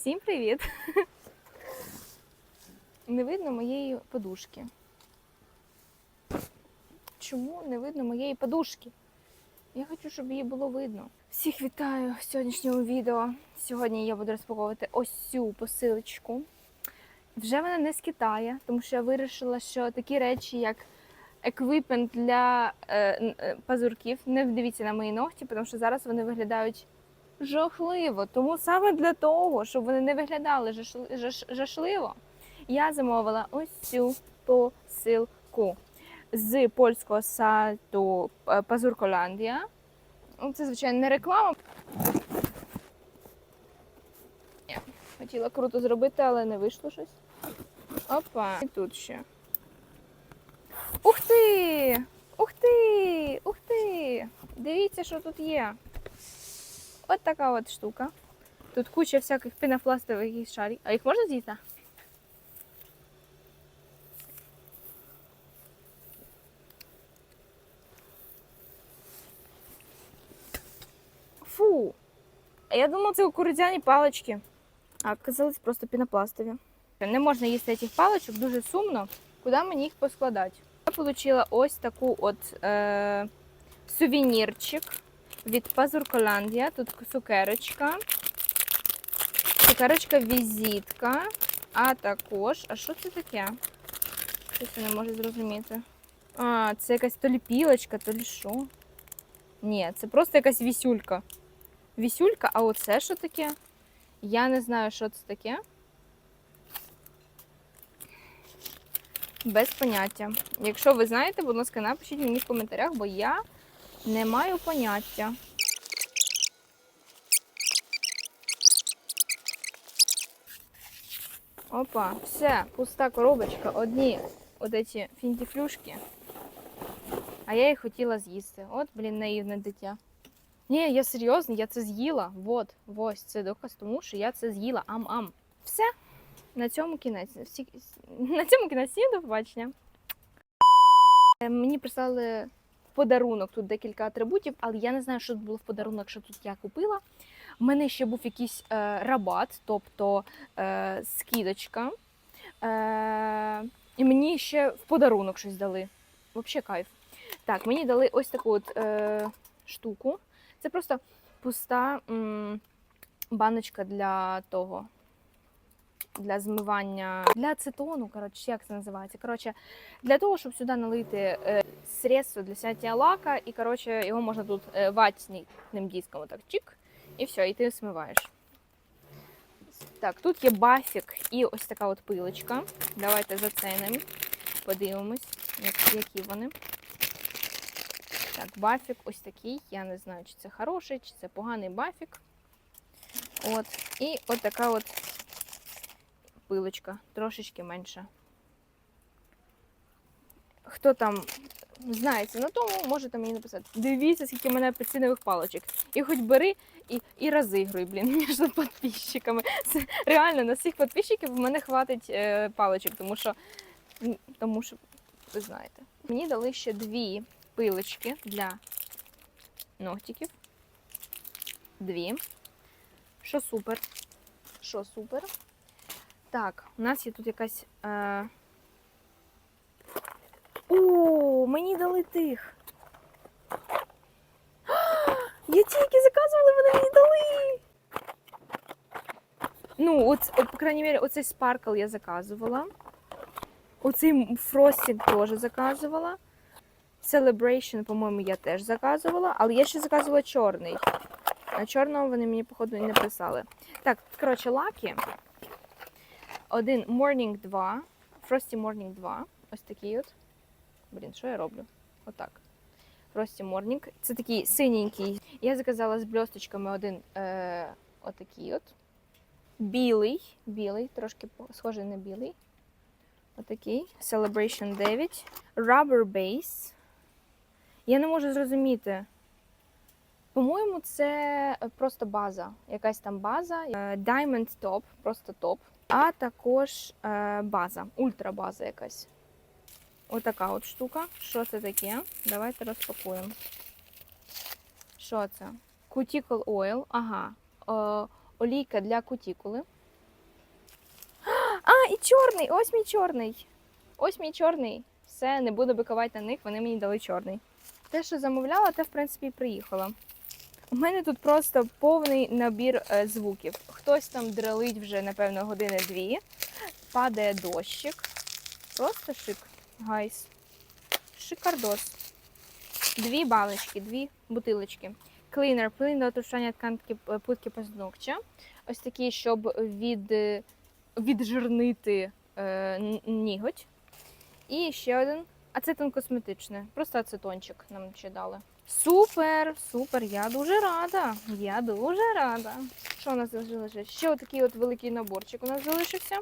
Всім привіт! Не видно моєї подушки. Чому не видно моєї подушки? Я хочу, щоб її було видно. Всіх вітаю в сьогоднішньому відео. Сьогодні я буду розпаковувати ось цю посилочку. Вже вона не з Китаю, тому що я вирішила, що такі речі, як еквіпмент для е, е, пазурків, не дивіться на мої ногті, тому що зараз вони виглядають жахливо. Тому саме для того, щоб вони не виглядали жаш- я замовила ось цю посилку з польського сайту е, Пазурколандія. Ну, Це, звичайно, не реклама. Хотіла круто зробити, але не вийшло щось. Опа, і тут ще. Ух ти! Ух ти! Ух ти! Дивіться, що тут є. От така от штука. Тут куча всяких пінопластових шарів. А їх можна з'їсти? Фу! Я думала, це кукурудзяні палички. А оказались просто пінопластові. Не можна їсти цих паличок, дуже сумно. Куди мені їх поскладати? Я отримала ось таку от е, сувенірчик від Пазурколандія. Тут цукерочка. Цукерочка візитка. А також. А що це таке? Щось я не можу зрозуміти. А, це якась то лі пілочка, то лі що. Ні, це просто якась вісюлька. Вісюлька, а оце що таке? Я не знаю, що це таке. Без поняття. Якщо ви знаєте, будь ласка, напишіть мені в коментарях, бо я не маю поняття. Опа, все, пуста коробочка, одні от ці фінтіфлюшки. А я їх хотіла з'їсти. От, блін, наївне дитя. Ні, я серйозно, я це з'їла. Вот, ось це доказ тому, що я це з'їла. Ам-ам. Все. На цьому кінець. Всі... На цьому кінець. До побачення. Е, Мені прислали в подарунок тут декілька атрибутів, але я не знаю, що тут було в подарунок, що тут я купила. У мене ще був якийсь е, рабат, тобто е, скидочка. Е, і мені ще в подарунок щось дали. Взагалі кайф. Так, мені дали ось таку от е, штуку. Це просто пуста м, баночка для того. Для змивання, для ацетону, коротше, як це називається. Коротше, для того, щоб сюди налити е, средство для снятия лака, і коротше, його можна тут е, ватним диском отак чик, і все, і ти смиваєш. Так, тут є бафік і ось така от пилочка. Давайте зацінимо, подивимось, як- які вони. Так, бафік ось такий. Я не знаю, чи це хороший, чи це поганий бафік. От. І от така от пилочка, трошечки менша. Хто там знається на тому, можете мені написати. Дивіться, скільки в мене апельсинових паличок. І хоч бери і, і розігруй, блін, між підписчиками. Це реально на всіх підписчиків в мене хватить е, паличок, тому що, тому що ви знаєте. Мені дали ще дві пилочки для ногтиків. Дві. Що супер. Що супер. Так, у нас є тут якась. Е... О, мені дали тих. Я тільки заказувала, вони мені дали. Ну, от, от, по крайній мірі, оцей спаркл я заказувала. Оцей фростінг теж заказувала. Celebration, по-моєму, я теж заказувала, але я ще заказувала чорний. А чорного вони мені, походу, не писали. Так, коротше, лаки. Один Morning 2. Frosty Morning 2. Ось такий от. Блін, що я роблю? Отак. Frosty Morning. Це такий синенький. Я заказала з бльосточками один е, отакий от. Білий. Білий, трошки схожий на білий. Отакий. Celebration 9. Rubber Base. Я не можу зрозуміти. По-моєму, це просто база. Якась там база. Е, Diamond Top, просто топ. А також е, база, ультрабаза якась. Отака от штука. Що це таке? Давайте розпакуємо. Що це? Cuticle Oil. Ага. Е, олійка для кутікули. А, і чорний! Ось мій чорний. Ось мій чорний. Все, не буду бикувати на них, вони мені дали чорний. Те, що замовляла, те, в принципі, і приїхало. У мене тут просто повний набір е, звуків. Хтось там дрелить вже, напевно, години-дві. Падає дощик. Просто шик, гайс. Шикардос. Дві баночки, дві бутилочки. Клінер, плин для отушання тканки е, плитки позногтя. Ось такий, щоб від, е, віджирнити е, ніготь. І ще один ацетон косметичний. Просто ацетончик нам ще дали. Супер, супер, я дуже рада. Я дуже рада. Що у нас залишилося? Ще отакий от великий наборчик у нас залишився.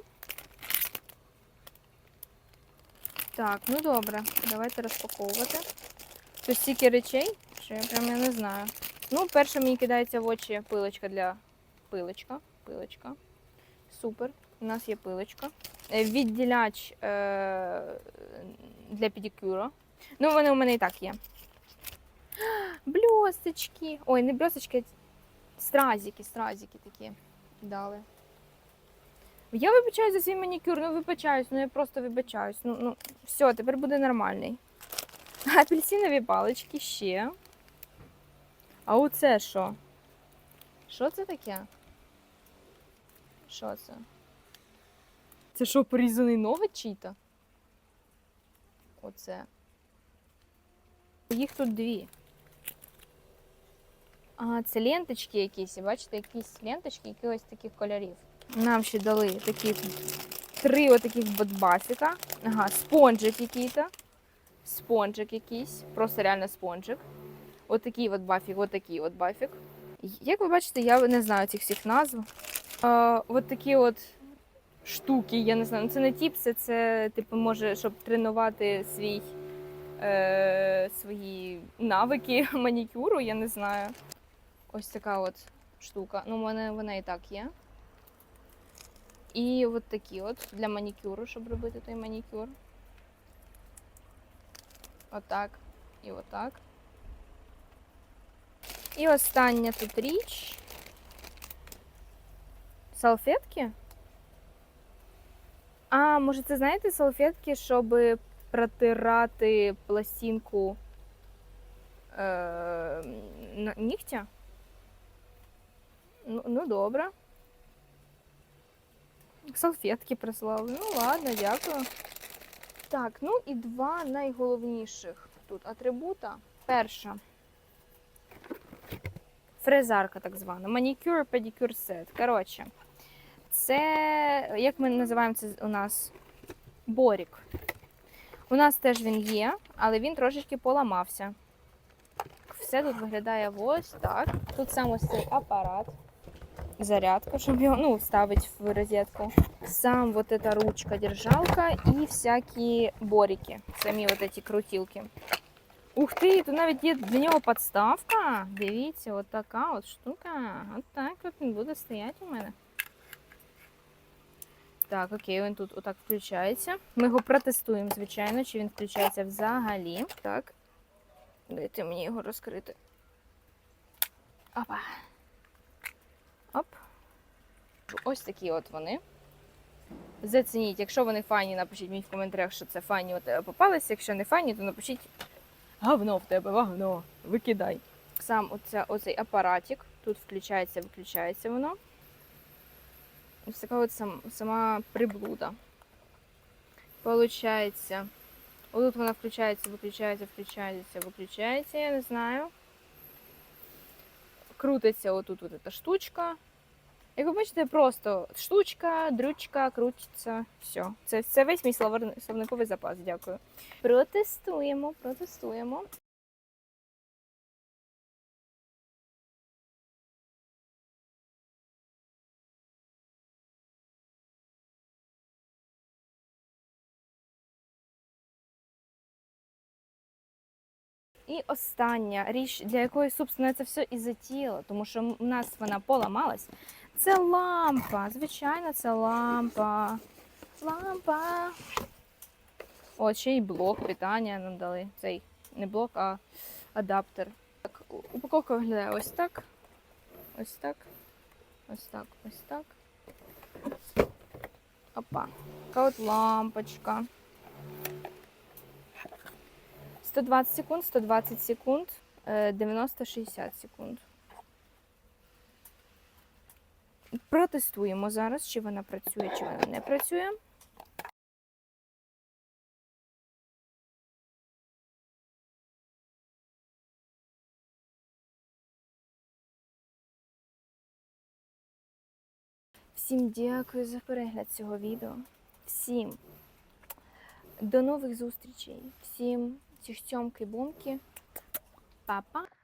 Так, ну добре, давайте розпаковувати. Тут стільки речей, що я прям я не знаю. Ну, перше мені кидається в очі пилочка для пилочка. Пилочка. Супер. У нас є пилочка. Е, Відділяч е- для педикюру. Ну, вони у мене і так є. Бльосточки. Ой, не бльосточки, а стразики, стразики такі дали. Я вибачаюсь за свій манікюр, ну вибачаюсь, ну я просто вибачаюсь. Ну, ну, все, тепер буде нормальний. Апельсинові палички ще. А оце що? Що це таке? Що це? Це що, порізаний ноготь чий-то? Оце. Їх тут дві. Це ленточки якісь. Бачите, якісь ленточки якихось таких кольорів. Нам ще дали такі три отаких бадбасика. Ага, спонжик який-то. Спонжик якийсь. Просто реально спонжик. Отакий от бафік, отакий от бафік. Як ви бачите, я не знаю цих всіх назв. А, от такі от штуки, я не знаю. ну, Це не тіпси, це типу може, щоб тренувати свій, е, свої навики манікюру, я не знаю. Ось така от штука. Ну, у мене вона і так є. І от такі от для манікюру, щоб робити той манікюр. Отак. І отак. І остання тут річ. Салфетки? А, може, це знаєте салфетки, щоб протирати пластинку е, нігтя? Ну, ну, добре. Салфетки прислали. Ну, ладно, дякую. Так, ну і два найголовніших тут атрибута. Перша. Фрезарка так звана. Манікюр, педикюр сет. Коротше, це, як ми називаємо це у нас борік. У нас теж він є, але він трошечки поламався. Все тут виглядає ось так. Тут сам ось цей апарат. Зарядка, щоб його ну, вставити в розетку. Сам вот эта ручка, держалка і всякі борики. Самі вот эти крутілки. Ух ти, тут навіть є для нього подставка. Дивіться, от така от штука. От так от він буде стояти у мене. Так, окей, він тут отак включається. Ми його протестуємо, звичайно, чи він включається взагалі. Так. Дайте мені його розкрити. Опа. Оп. Ось такі от вони. Зацініть, якщо вони файні, напишіть мені в коментарях, що це файні у тебе попалися. Якщо не файні, то напишіть говно в тебе, говно, викидай. Сам оця, оцей апаратик, тут включається, виключається воно. Ось така от сам, сама приблуда. Получається. Отут вона включається, виключається, включається, виключається, я не знаю. Крутиться отут от эта штучка. Як ви бачите, просто штучка, дрючка, крутиться, все. Це, це весь мій словниковий запас, дякую. Протестуємо, протестуємо. І остання річ, для якої, собственно, це все і затіяло, тому що в нас вона поламалась. Це лампа. Звичайно, це лампа. Лампа. О, ще й блок питання нам дали. Цей не блок, а адаптер. Так, упаковка виглядає ось так. Ось так. Ось так, ось так. Опа. Така от лампочка. 120 секунд, 120 секунд, е, 90-60 секунд. Протестуємо зараз, чи вона працює, чи вона не працює. Всім дякую за перегляд цього відео. Всім до нових зустрічей. Всім цих цьомки-бумки. Па-па.